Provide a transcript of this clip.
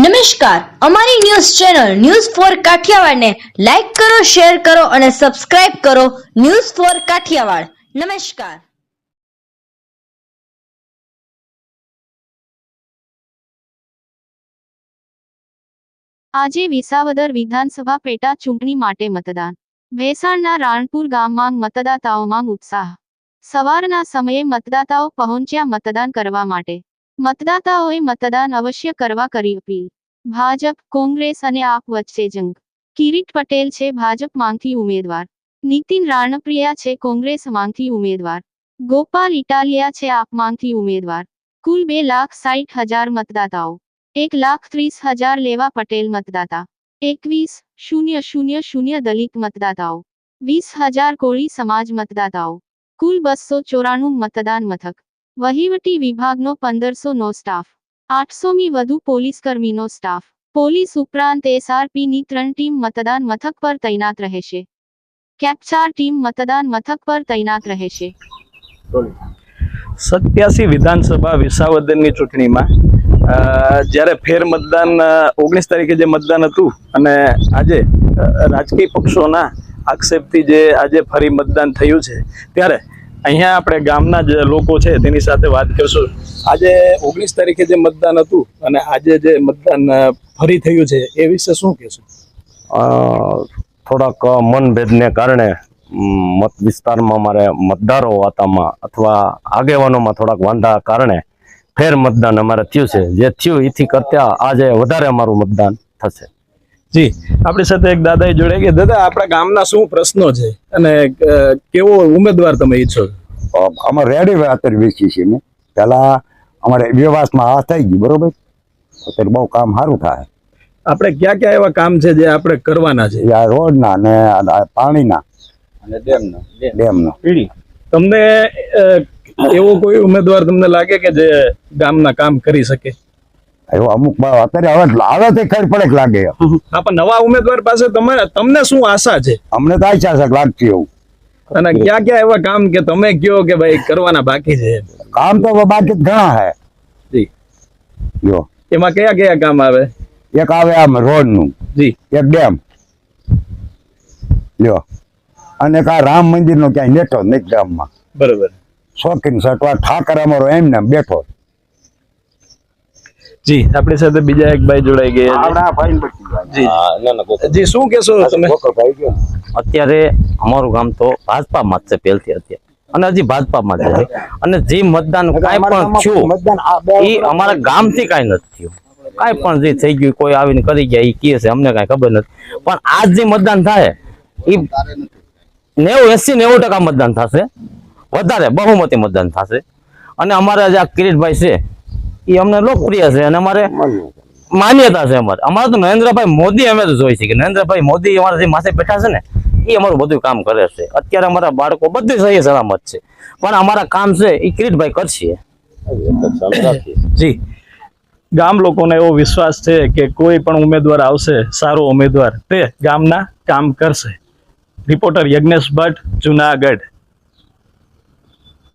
નમસ્કાર. અમારી news channel news for કાઠિયાવાડને લાઈક કરો, શેર કરો અને સબસ્ક્રાઇબ કરો ન્યૂઝ ફોર કાઠિયાવાડ. નમસ્કાર. આજે વિસાવદર વિધાનસભા પેટા ચૂંટણી માટે મતદાન. ભેસાણના રાણપુર ગામમાં મતદાતાઓમાં ઉત્સાહ. સવારના સમયે મતદાતાઓ પહોંચ્યા મતદાન કરવા માટે. મતદાતાઓએ મતદાન અવશ્ય કરવા કરી અપીલ ભાજપ કોંગ્રેસ અને આપ વચ્ચે જંગ કિરીટ પટેલ છે ભાજપ માંગથી ઉમેદવાર નીતિન રાણપ્રિયા છે કોંગ્રેસ માંગથી ઉમેદવાર ગોપાલ ઇટાલિયા છે આપ માંગથી ઉમેદવાર કુલ બે લાખ સાઠ હજાર મતદાતાઓ એક લાખ ત્રીસ હજાર લેવા પટેલ મતદાતા એકવીસ શૂન્ય શૂન્ય શૂન્ય દલિત મતદાતાઓ વીસ હજાર કોળી સમાજ મતદાતાઓ કુલ બસો ચોરાણું મતદાન મથક વહીવટી વિભાગનો પંદરસોનો સ્ટાફ. આઠસોમી વધુ પોલીસકર્મીનો સ્ટાફ. પોલીસ ઉપરાંત એસઆરપીની ત્રણ ટીમ મતદાન મથક પર તૈનાત રહેશે. કેપ્ચાર ટીમ મતદાન મથક પર તૈનાત રહેશે. સત્યાસી વિધાનસભા વિસાવદનની ચૂંટણીમાં જ્યારે ફેર મતદાન ઓગણીસ તારીખે જે મતદાન હતું અને આજે રાજકીય પક્ષોના આક્ષેપથી જે આજે ફરી મતદાન થયું છે, ત્યારે અહીંયા આપણે ગામના જે લોકો છે તેની સાથે વાત કરશું. આજે ઓગણીસ તારીખે જે મતદાન હતું અને આજે જે મતદાન ફરી થયું છે, એ વિશે શું કહેશું? થોડાક મનભેદને કારણે મત વિસ્તારમાં મારે મતદારો વાતામાં અથવા આગેવાનોમાં થોડાક વાંધા કારણે ફેર મતદાન અમારે થયું છે. જે થયું, એથી કરતા આજે વધારે અમારું મતદાન થશે. જી. આપણી સાથે એક દાદા જોડાઈ ગયા. દાદા આપણા ગામના શું પ્રશ્નો છે? અને કેવો ઉમેદવાર તમે ઈચ્છો અમારે અમે રેડી અત્યારે વેચી છીએ મેં પહેલા અમારે વ્યવહારમાં આ થઈ ગયું બરોબર? અત્યારે બહુ કામ સારું થાય. આપણે ક્યાં ક્યાં એવા કામ છે જે આપણે કરવાના છે? આ રોડના ને આ પાણીના. અને ડેમના ડેમના. તમને એવો કોઈ ઉમેદવાર તમને લાગે કે જે ગામના કામ કરી શકે? એવો અમુક અત્યારે હવે આવે તે ખરી પડે લાગે. પણ નવા ઉમેદવાર પાસે તમારે તમને શું આશા છે? અમને તો આશા છે લાગતી એવું. અને ક્યાં ક્યાં એવા કામ કે તમે કયો કે ભાઈ કરવાના બાકી છે? કામ તો બાકી ઘણા હે જી. જો. એમાં કયા કયા કામ આવે? એક આવે આમ રોડનું જી. એક ડેમ. લ્યો અને આ રામ મંદિરનો ક્યાંય નેટો નહીં ગામમાં. બરોબર. શોખીન સટવા ઠાકર અમારો એમ બેઠો જી આપણી સાથે બીજા એક ભાઈ જોડાઈ ગયા જી. શું કેશો તમે? અત્યારે અમારું ગામ તો ભાજપામાં જ છે પહેલથી અત્યારે. અને હજી ભાજપામાં જ છે અને જે મતદાન કાંઈ પણ થયું એ અમારા ગામથી કાંઈ નથી થયું. કાંઈ પણ જે થઈ ગયું કોઈ આવીને કરી ગયા એ કહે છે અમને કાંઈ ખબર નથી. પણ આજ જે મતદાન થાય એ નેવું એસી નેવું ટકા મતદાન થશે. વધારે બહુમતી મતદાન થશે. અને અમારા જે આ કિરીટભાઈ છે એ અમને લોકપ્રિય છે અને અમારે માન્યતા છે. અમારે. અમારે તો નરેન્દ્રભાઈ મોદી અમે તો જોઈ છે કે નરેન્દ્રભાઈ મોદી અમારા જે માથે બેઠા છે ને એ અમારું બધું કામ કરે છે. અત્યારે અમારા બાળકો બધું સહી સલામત છે. પણ અમારા કામ છે એ કિરીટભાઈ કરશે. જી. ગામ લોકોને એવો વિશ્વાસ છે કે કોઈ પણ ઉમેદવાર આવશે સારો ઉમેદવાર તે ગામના કામ કરશે. રિપોર્ટર યજ્ઞેશ ભટ્ટ જુનાગઢ.